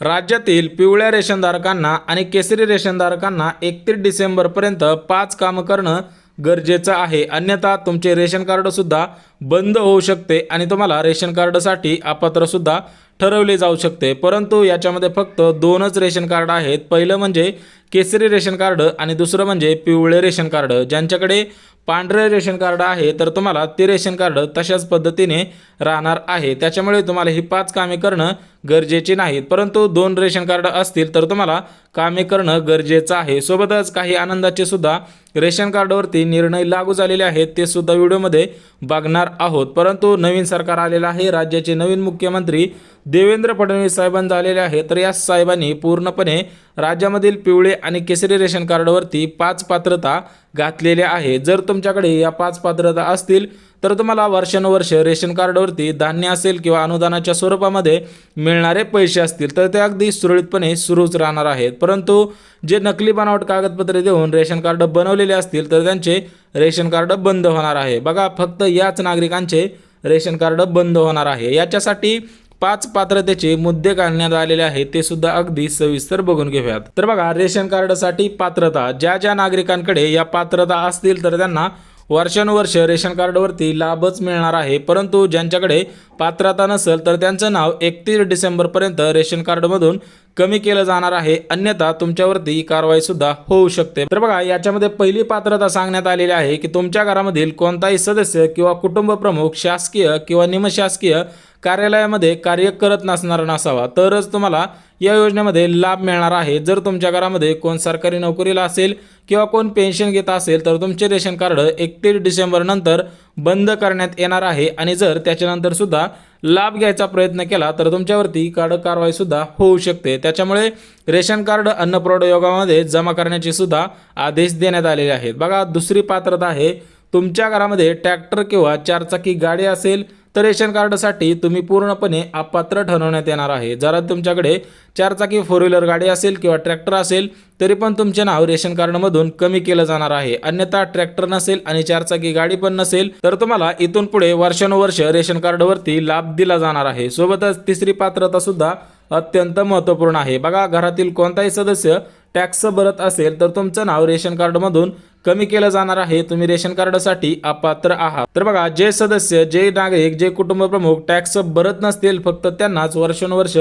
राज्यातील पिवळ्या रेशनधारकांना आणि केसरी रेशनधारकांना एकतीस डिसेंबरपर्यंत पाच कामं करणं गरजेचं आहे. अन्यथा तुमचे रेशन कार्डसुद्धा बंद होऊ शकते आणि तुम्हाला रेशन कार्डसाठी अपात्रसुद्धा ठरवले जाऊ शकते. परंतु याच्यामध्ये फक्त दोनच रेशन कार्ड आहेत. पहिलं म्हणजे केसरी रेशन कार्ड आणि दुसरं म्हणजे पिवळे रेशन कार्ड. ज्यांच्याकडे पांढरे रेशन कार्ड आहे तर तुम्हाला ते रेशन कार्ड तशाच पद्धतीने राहणार आहे. त्याच्यामुळे तुम्हाला ही पाच कामे करणं गरजेचे नाहीत. परंतु दोन रेशन कार्ड असतील तर तुम्हाला कामे करणं गरजेचं आहे. सोबतच काही आनंदाचे सुद्धा रेशन कार्डवरती निर्णय लागू झालेले आहेत ते सुद्धा व्हिडिओमध्ये बघणार आहोत. परंतु नवीन सरकार आलेलं आहे. राज्याचे नवीन मुख्यमंत्री देवेंद्र फडणवीस साहेबांचे आलेले आहे. तर या साहेबांनी पूर्णपणे राज्यामधील पिवळे आणि केसरी रेशन कार्डवरती पाच पात्रता घातलेल्या आहे जर तुमच्याकडे या पाच पात्रता असतील तर तुम्हाला वर्षानुवर्ष रेशन कार्डवरती धान्य असेल किंवा अनुदानाच्या स्वरूपामध्ये मिळणारे पैसे असतील तर ते अगदी सुरळीतपणे सुरूच राहणार आहेत. परंतु जे नकली बनावट कागदपत्रे देऊन रेशन कार्ड बनवलेले असतील तर त्यांचे रेशन कार्ड बंद होणार आहे. बघा फक्त याच नागरिकांचे रेशन कार्ड बंद होणार आहे. याच्यासाठी पाच पात्रतेचे मुद्दे काढण्यात आलेले आहेत ते सुद्धा अगदी सविस्तर बघून घेऊयात. तर बघा रेशन कार्डसाठी पात्रता. ज्या ज्या नागरिकांकडे या पात्रता असतील तर त्यांना वर्षानुवर्ष रेशन कार्डवरती लाभच मिळणार आहे. परंतु ज्यांच्याकडे पात्रता नसेल तर त्यांचं नाव एकतीस डिसेंबरपर्यंत रेशन कार्डमधून कमी केलं जाणार आहे. अन्यथा तुमच्यावरती कारवाई सुद्धा होऊ शकते. तर बघा याच्यामध्ये पहिली पात्रता सांगण्यात आलेली आहे की तुमच्या घरामधील कोणताही सदस्य किंवा कुटुंब प्रमुख शासकीय किंवा निमशासकीय कार्यालयामध्ये कार्य करत नसणारा नसावा तरच तुम्हाला या योजनेमध्ये लाभ मिळणार आहे. जर तुमच्या घरामध्ये कोण सरकारी नोकरीला असेल किंवा कोण पेन्शन घेत असेल तर तुमचे रेशन कार्ड एकतीस डिसेंबरनंतर बंद करण्यात येणार आहे. आणि जर त्याच्यानंतर सुद्धा लाभ घ्यायचा प्रयत्न केला तर तुमच्यावरती कार्ड कारवाई सुद्धा होऊ शकते. त्याच्यामुळे रेशन कार्ड अन्नपुरवठा योगामध्ये जमा करण्याचे सुद्धा आदेश देण्यात आलेले आहेत. बघा दुसरी पात्रता आहे तुमच्या घरामध्ये ट्रॅक्टर किंवा चारचाकी गाडी असेल तर रेशन कार्डसाठी तुम्ही पूर्णपणे अपात्र ठरवण्यात येणार आहे. जर तुमच्याकडे चारचाकी फोर व्हीलर गाडी असेल किंवा ट्रॅक्टर असेल तरी पण तुमचे नाव रेशन कार्डमधून कमी केलं जाणार आहे. अन्यथा ट्रॅक्टर नसेल आणि चारचाकी गाडी पण नसेल तर तुम्हाला इथून पुढे वर्षानुवर्ष रेशन कार्डवरती लाभ दिला जाणार आहे. सोबतच तिसरी पात्रता सुद्धा अत्यंत महत्त्वपूर्ण आहे. बघा घरातील कोणताही सदस्य टॅक्स भरत असेल तर तुमचं नाव रेशन कार्डमधून कमी केलं जाणार आहे. तुम्ही रेशन कार्डसाठी अपात्र आहात. तर बघा जे सदस्य जे नागरिक जे कुटुंब प्रमुख टॅक्स भरत नसतील फक्त त्यांनाच वर्षानुवर्ष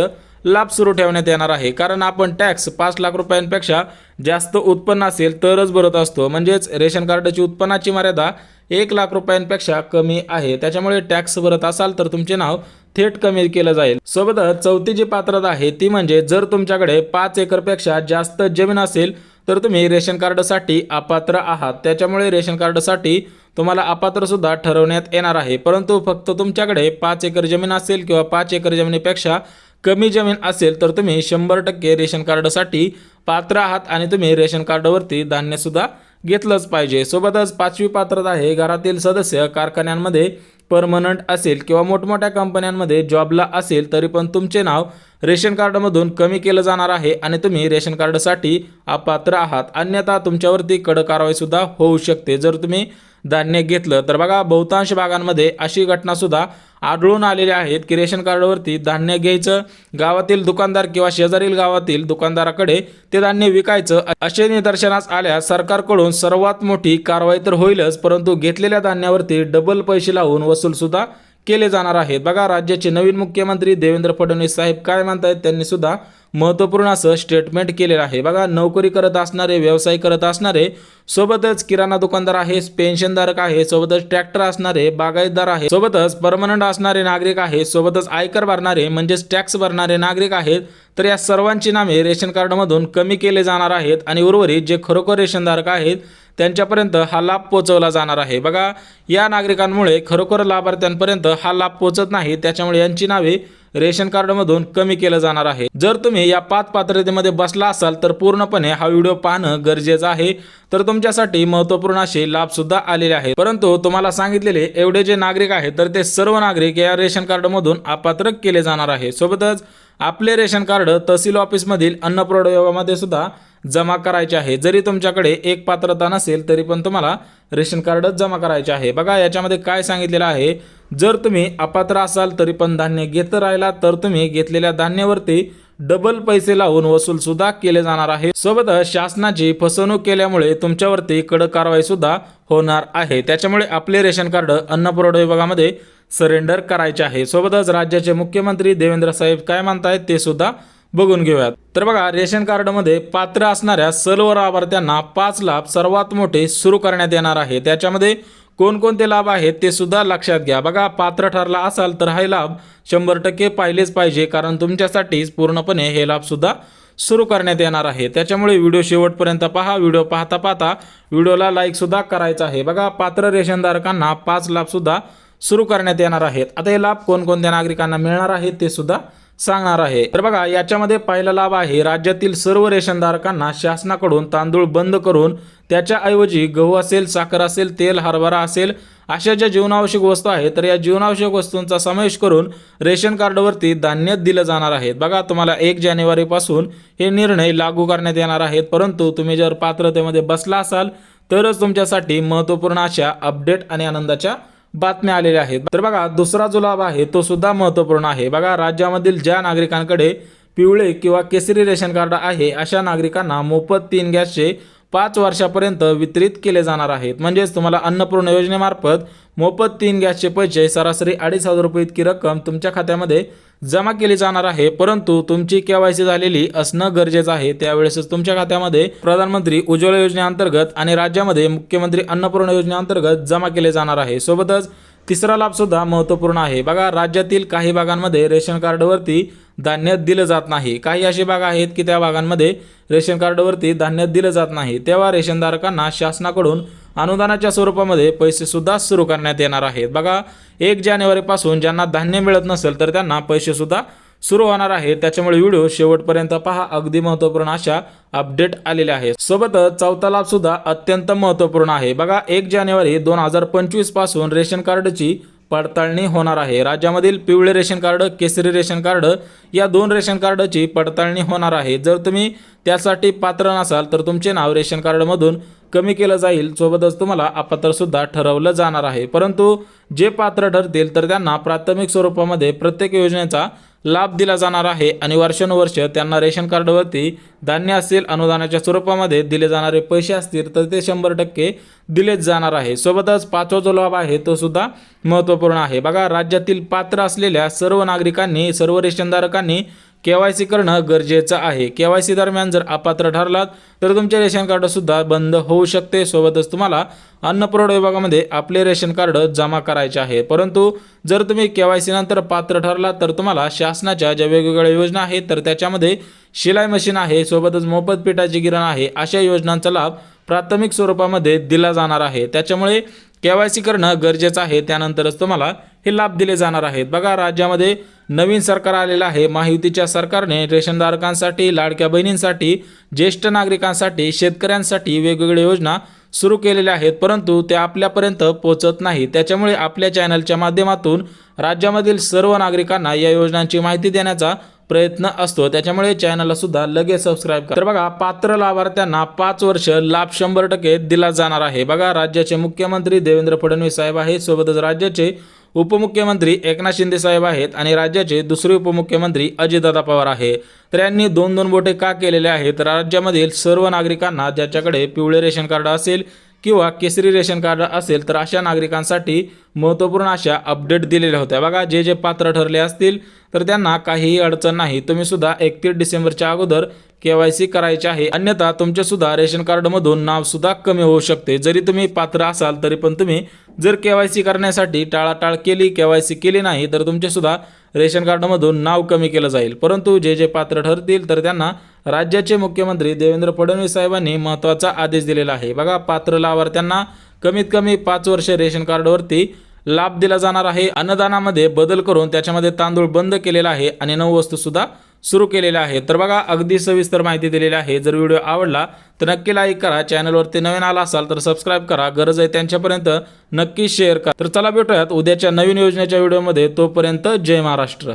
लाभ सुरू ठेवण्यात येणार आहे. कारण आपण टॅक्स पाच लाख रुपयांपेक्षा जास्त उत्पन्न असेल तरच भरत असतो. म्हणजेच रेशन कार्डची उत्पन्नाची मर्यादा एक लाख रुपयांपेक्षा कमी आहे. त्याच्यामुळे टॅक्स भरत असाल तर तुमचे नाव थेट कमी केलं जाईल. सोबतच चौथी जी पात्रता आहे ती म्हणजे जर तुमच्याकडे पाच एकरपेक्षा जास्त जमीन असेल तर तुम्ही रेशन कार्डसाठी अपात्र आहात. त्याच्यामुळे रेशन कार्डसाठी तुम्हाला अपात्रसुद्धा ठरवण्यात येणार आहे. परंतु फक्त तुमच्याकडे पाच एकर जमीन असेल किंवा पाच एकर जमिनीपेक्षा कमी जमीन असेल तर तुम्ही शंभर टक्के रेशन कार्डसाठी पात्र आहात आणि तुम्ही रेशन कार्डवरती धान्यसुद्धा घेतलंच पाहिजे. सोबतच पाचवी पात्रता आहे घरातील सदस्य कारखान्यांमध्ये परमनंट असेल किंवा मोठमोठ्या कंपन्यांमध्ये जॉबला असेल तरी पण तुमचे नाव रेशन कार्डमधून कमी केलं जाणार आहे आणि तुम्ही रेशन कार्डसाठी अपात्र आहात. अन्यथा तुमच्यावरती कडक कारवाईसुद्धा होऊ शकते. जर तुम्ही धान्य घेतलं तर बघा बहुतांश भागांमध्ये अशी घटनासुद्धा आढळून आलेले आहेत की रेशन कार्डवरती धान्य घ्यायचं गावातील दुकानदार किंवा शेजारील गावातील दुकानदाराकडे ते धान्य विकायचं असे निदर्शनास आल्यास सरकारकडून सर्वात मोठी कारवाई तर होईलच परंतु घेतलेल्या धान्यावरती डबल पैसे लावून वसूल सुद्धा केले जाणार आहेत. बघा राज्याचे नवीन मुख्यमंत्री देवेंद्र फडणवीस साहेब काय म्हणतायत त्यांनी सुद्धा महत्त्वपूर्ण असं स्टेटमेंट केलेलं आहे. बघा नोकरी करत असणारे व्यवसाय करत असणारे सोबतच किराणा दुकानदार आहे पेन्शनधारक आहे सोबतच ट्रॅक्टर असणारे बागायतदार आहे सोबतच परमनंट असणारे नागरिक आहे सोबतच आयकर भरणारे म्हणजेच टॅक्स भरणारे नागरिक आहेत. तर या सर्वांची नावे रेशन कार्डमधून कमी केले जाणार आहेत. आणि उर्वरित जे खरोखर रेशनधारक आहेत त्यांच्यापर्यंत हा लाभ पोहोचवला जाणार आहे. बघा या नागरिकांमुळे खरोखर लाभार्थ्यांपर्यंत हा लाभ पोहोचत नाही. त्याच्यामुळे यांची नावे रेशन कार्डमधून कमी केलं जाणार आहे. जर तुम्ही या पाच पात्रतेमध्ये बसला असाल तर पूर्णपणे हा व्हिडिओ पाहणं गरजेचं आहे. तर तुमच्यासाठी महत्त्वपूर्ण असे लाभ सुद्धा आलेले आहेत. परंतु तुम्हाला सांगितलेले एवढे जे नागरिक आहेत तर ते सर्व नागरिक या रेशन कार्डमधून अपात्र केले जाणार आहे. सोबतच आपले रेशन कार्ड तहसील ऑफिसमधील अन्न पुरवठा विभागामध्ये सुद्धा जमा करायचे आहे. जरी तुमच्याकडे एक पात्रता नसेल तरी पण तुम्हाला रेशन कार्ड जमा करायचे आहे. बघा याच्यामध्ये काय सांगितलेलं आहे? जर तुम्ही अपात्र असाल तरी पण धान्य घेत राहिला तर तुम्ही घेतलेल्या धान्यावरती डबल पैसे लावून वसूल सुद्धा केले जाणार आहे. सोबतच शासनाची फसवणूक केल्यामुळे तुमच्यावरती कडक कारवाई सुद्धा होणार आहे. त्याच्यामुळे आपले रेशन कार्ड अन्न पुरवठा विभागामध्ये सरेंडर करायचे आहे. सोबतच राज्याचे मुख्यमंत्री देवेंद्र साहेब काय म्हणतायत ते सुद्धा बघून घेऊयात. तर बघा रेशन कार्डमध्ये पात्र असणाऱ्या सर्व लाभार्थ्यांना पाच लाभ सर्वात मोठे सुरू करण्यात येणार आहे. त्याच्यामध्ये कोणकोणते लाभ आहेत ते सुद्धा लक्षात घ्या. बघा पात्र ठरला असाल तर हे लाभ शंभर टक्के पाहिलेच पाहिजे कारण तुमच्यासाठीच पूर्णपणे हे लाभसुद्धा सुरू करण्यात येणार आहे. त्याच्यामुळे व्हिडिओ शेवटपर्यंत पहा. व्हिडिओ पाहता पाहता व्हिडिओला लाईकसुद्धा करायचा आहे. बघा पात्र रेशनधारकांना पाच लाभसुद्धा सुरू करण्यात येणार आहेत. आता हे लाभ कोणकोणत्या नागरिकांना मिळणार आहेत ते सुद्धा सांगणार आहे. तर बघा याच्यामध्ये पहिला लाभ आहे. राज्यातील सर्व रेशनधारकांना शासनाकडून तांदूळ बंद करून त्याच्याऐवजी गहू असेल साखर असेल तेल हरभरा असेल अशा ज्या जीवनावश्यक वस्तू आहेत तर या जीवनावश्यक वस्तूंचा समावेश करून रेशन कार्डवरती धान्य दिलं जाणार आहे बघा तुम्हाला एक जानेवारीपासून हे निर्णय लागू करण्यात येणार आहेत. परंतु तुम्ही जर पात्रतेमध्ये बसला असाल तरच तुमच्यासाठी महत्त्वपूर्ण अशा अपडेट आणि आनंदाच्या बातम्या आलेल्या आहेत. तर बघा दुसरा जो लाभ आहे तो सुद्धा महत्त्वपूर्ण आहे. बघा राज्यामधील ज्या नागरिकांकडे पिवळे किंवा केसरी रेशन कार्ड आहे अशा नागरिकांना मोफत तीन गॅसचे पाच वर्षापर्यंत वितरित केले जाणार आहेत. म्हणजेच तुम्हाला अन्नपूर्ण योजनेमार्फत मोफत तीन गॅसचे पैसे सरासरी अडीच हजार रुपये इतकी रक्कम तुमच्या खात्यामध्ये जमा केली जाणार आहे. परंतु तुमची केवायसी झालेली असणं गरजेचं आहे. त्यावेळेसच तुमच्या खात्यामध्ये प्रधानमंत्री उज्ज्वला योजनेअंतर्गत आणि राज्यामध्ये मुख्यमंत्री अन्नपूर्ण योजनेअंतर्गत जमा केले जाणार आहे. सोबतच तिसरा लाभसुद्धा महत्त्वपूर्ण आहे. बघा राज्यातील काही भागांमध्ये रेशन कार्डवरती धान्य दिलं जात नाही. काही असे भाग आहेत की त्या भागांमध्ये रेशन कार्डवरती धान्य दिलं जात नाही. तेव्हा रेशनधारकांना शासनाकडून अनुदानाच्या स्वरूपामध्ये पैसेसुद्धा सुरू करण्यात येणार आहेत. बघा एक जानेवारीपासून ज्यांना धान्य मिळत नसेल तर त्यांना पैसेसुद्धा सुरू होणार आहे. त्याच्यामुळे व्हिडिओ शेवटपर्यंत पहा. अगदी महत्त्वपूर्ण अशा अपडेट आलेल्या आहेत. सोबतच चौथा लाभ सुद्धा अत्यंत महत्त्वपूर्ण आहे. बघा एक जानेवारी दोन हजार पंचवीसपासून रेशन कार्डची पडताळणी होणार आहे. राज्यामधील पिवळे रेशन कार्ड केसरी रेशन कार्ड या दोन रेशन कार्डची पडताळणी होणार आहे. जर तुम्ही त्यासाठी पात्र नसाल तर तुमचे नाव रेशन कार्डमधून कमी केलं जाईल. सोबतच तुम्हाला अपात्रसुद्धा ठरवलं जाणार आहे. परंतु जे पात्र ठरतील तर त्यांना प्राथमिक स्वरूपामध्ये प्रत्येक योजनेचा लाभ दिला जाणार आहे आणि वर्षानुवर्ष त्यांना रेशन कार्डवरती धान्य असेल अनुदानाच्या स्वरूपामध्ये दिले जाणारे पैसे असतील तर ते शंभर टक्के दिलेच जाणार आहे. सोबतच पाचवा जो लाभ आहे तो सुद्धा महत्त्वपूर्ण आहे. बघा राज्यातील पात्र असलेल्या सर्व नागरिकांनी सर्व रेशनधारकांनी के वाय सी करणं गरजेचं आहे. के वाय सी दरम्यान जर अपात्र ठरलात तर तुमचे रेशन कार्डसुद्धा बंद होऊ शकते. सोबतच तुम्हाला अन्न पुरवठा विभागामध्ये आपले रेशन कार्ड जमा करायचे आहे. परंतु जर तुम्ही के वाय सी नंतर पात्र ठरलात तर तुम्हाला शासनाच्या ज्या वेगवेगळ्या योजना आहेत तर त्याच्यामध्ये शिलाई मशीन आहे सोबतच मोफत पिठाची गिरण आहे अशा योजनांचा लाभ प्राथमिक स्वरूपामध्ये दिला जाणार आहे. त्याच्यामुळे के वाय सी करणं गरजेचं आहे. त्यानंतरच तुम्हाला हे लाभ दिले जाणार आहेत. बघा राज्यामध्ये नवीन सरकार आलेलं आहे. महायुतीच्या सरकारने रेशनधारकांसाठी लाडक्या बहिणींसाठी ज्येष्ठ नागरिकांसाठी शेतकऱ्यांसाठी वेगवेगळ्या योजना सुरू केलेल्या आहेत परंतु त्या आपल्यापर्यंत पोहोचत नाही. त्याच्यामुळे आपल्या चॅनलच्या माध्यमातून राज्यामधील सर्व नागरिकांना या योजनांची माहिती देण्याचा प्रयत्न असतो. त्याच्यामुळे चॅनलला सुद्धा लगेच सबस्क्राईब करा. तर बघा पात्र लाभार्थ्यांना पाच वर्ष लाभ शंभर टक्के दिला जाणार आहे. बघा राज्याचे मुख्यमंत्री देवेंद्र फडणवीस साहेब आहे सोबतच राज्याचे उपमुख्यमंत्री एकनाथ शिंदे साहेब आहेत आणि राज्याचे दुसरे उपमुख्यमंत्री अजितदादा पवार आहे. तर यांनी दोन दोन बोटे का केलेले आहेत? राज्यामधील सर्व नागरिकांना ज्याच्याकडे पिवळे रेशन कार्ड असेल किंवा केसरी रेशन कार्ड असेल तर अशा नागरिकांसाठी महत्त्वपूर्ण अशा अपडेट दिलेल्या होत्या. बघा जे जे पात्र ठरले असतील तर त्यांना काहीही अडचण नाही. तुम्ही सुद्धा एकतीस डिसेंबरच्या अगोदर के वाय सी करायचे आहे. अन्यथा तुमचे सुद्धा रेशन कार्डमधून नाव सुद्धा कमी होऊ शकते. जरी तुम्ही पात्र असाल तरी पण तुम्ही जर के वाय सी करण्यासाठी टाळाटाळ केली के वाय सी केली नाही तर तुमचे सुद्धा रेशन कार्डमधून नाव कमी केलं जाईल. परंतु जे जे पात्र ठरतील तर त्यांना राज्याचे मुख्यमंत्री देवेंद्र फडणवीस साहेबांनी महत्त्वाचा आदेश दिलेला आहे. बघा पात्र लाभार्थ्यांना कमीत कमी पाच वर्ष रेशन कार्डवरती लाभ दिला जाणार आहे. अन्नदानामध्ये बदल करून त्याच्यामध्ये तांदूळ बंद केलेला आहे आणि नऊ वस्तूसुद्धा सुरू केलेले आहेत तर बघा अगदी सविस्तर माहिती दिलेली आहे. जर व्हिडिओ आवडला तर नक्की लाईक करा. चॅनलवरती नवीन आला असाल तर सबस्क्राईब करा. गरज आहे त्यांच्यापर्यंत नक्की शेअर करा. तर चला भेटूयात उद्याच्या नवीन योजनेच्या व्हिडिओमध्ये. तोपर्यंत जय महाराष्ट्र.